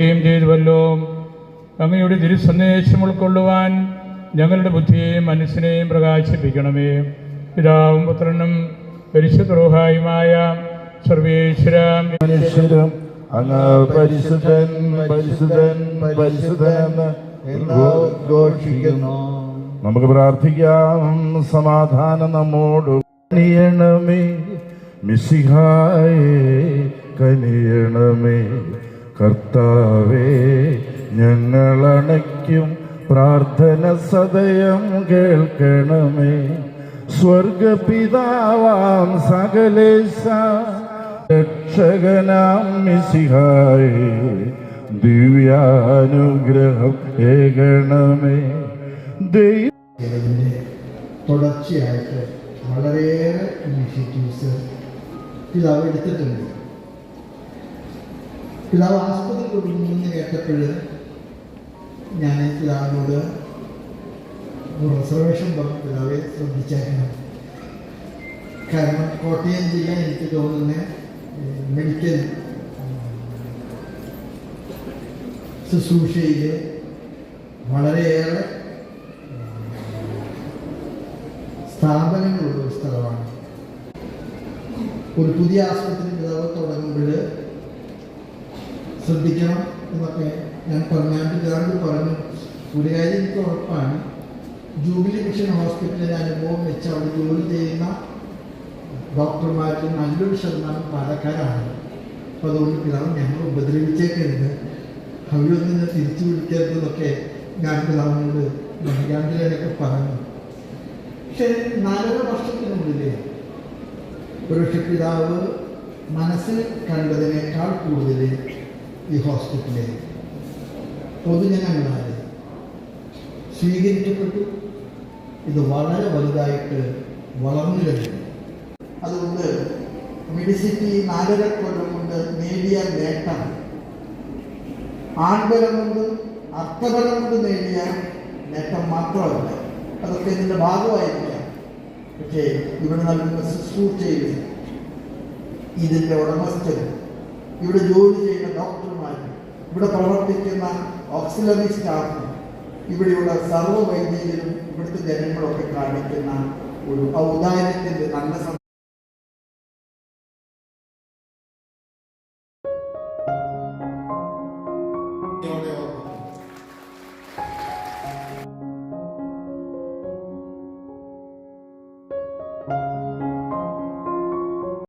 യും ചെയ്തുവല്ലോ. അങ്ങയുടെ തിരുസന്ദേശം ഉൾക്കൊള്ളുവാൻ ഞങ്ങളുടെ ബുദ്ധിയെയും മനസ്സിനെയും പ്രകാശിപ്പിക്കണമേ. പിതാവും പുത്രനും പരിശുദ്രോഹായുമായ സർവേശ്വരാം അങ്ങ് പരിശുദ്ധൻ പരിശുദ്ധൻ പരിശുദ്ധൻ എന്ന് ഘോഷിക്കുന്നു നമുക്ക് പ്രാർത്ഥിക്കാം. സമാധാനം നമ്മോട്. കനിയണമേ. മിസിഹായേ കനിയണമേ. കർത്താവേ ഞങ്ങളണയ്ക്കും പ്രാർത്ഥന സദയം കേൾക്കണമേ. സ്വർഗപിതാവാം സകലേശ രക്ഷകനാം മിശിഹായേ ദിവ്യാനുഗ്രഹം ഏകണമേ. ദൈവത്തിന്റെ തുടർച്ചയായിട്ട് വളരെയേറെ ഇനിഷ്യേറ്റീവ്സ് പിതാവ് എടുത്തിട്ടുണ്ട്. പിതാവ് ആസ്പത്രി കൊടുക്കുമെന്ന് കേട്ടപ്പോൾ ഞാൻ പിതാവിനോട് റിസർവേഷൻ പറഞ്ഞു പിതാവെ ശ്രദ്ധിച്ചേക്കണം. കാരണം കോട്ടയം ജില്ല എനിക്ക് തോന്നുന്ന മെഡിക്കൽ ശുശ്രൂഷയിൽ വളരെയേറെ സ്ഥാപനങ്ങളുള്ള ഒരു സ്ഥലമാണ്. ഒരു പുതിയ ആശുപത്രി പിതാവ് തുടങ്ങുമ്പോൾ ശ്രദ്ധിക്കണം എന്നൊക്കെ ഞാൻ പിതാവിനോട് പറഞ്ഞു ഒരു കാര്യം എനിക്ക് ഉറപ്പാണ്. ജൂബിലി മിഷൻ ഹോസ്പിറ്റലിലെ അനുഭവം വെച്ച് അവിടെ ജോലി ചെയ്യുന്ന ഡോക്ടർമാർക്ക് നല്ലൊരു ശതമാനം പാലക്കാരാണ്. അപ്പോൾ അതുകൊണ്ട് പിതാവ് ഞങ്ങൾ ഉപദ്രവിച്ചേക്കരുത്. അവരൊന്നും ഞാൻ തിരിച്ചു വിളിക്കരുതെന്നൊക്കെ ഞാൻ പിതാവിനോട് മണികാന്തിലൊക്കെ പറഞ്ഞു. പക്ഷെ നാലര വർഷത്തിനുള്ളിൽ ഒരുപക്ഷെ പിതാവ് മനസ്സിൽ കണ്ടതിനേക്കാൾ കൂടുതൽ ഈ ഹോസ്പിറ്റലിൽ പൊതുജനങ്ങളാൽ സ്വീകരിക്കപ്പെട്ടു. ഇത് വളരെ വലുതായിട്ട് വളർന്നു കഴിഞ്ഞു അതുകൊണ്ട് മെഡിസിറ്റി നാലര കൊല്ലം കൊണ്ട് നേടിയ നേട്ടം. ആൺബലം കൊണ്ട് അർത്ഥബലം കൊണ്ട് നേടിയ നേട്ടം മാത്രമല്ല. അതൊക്കെ ഇതിന്റെ ഭാഗമായിരിക്കാം. പക്ഷേ ഇവിടെ നൽകുന്ന ശുശ്രൂഷയിൽ ഇതിന്റെ ഉടമസ്ഥർ ഇവിടെ ജോലി ചെയ്യുന്ന ഡോക്ടർമാരും ഇവിടെ പ്രവർത്തിക്കുന്ന ഓക്സിലറി സ്റ്റാഫും ഇവിടെയുള്ള സർവ വൈദ്യരും ഇവിടുത്തെ ജനങ്ങളൊക്കെ കാണിക്കുന്ന ഒരു ഔദാര്യത്തിന്റെ നല്ല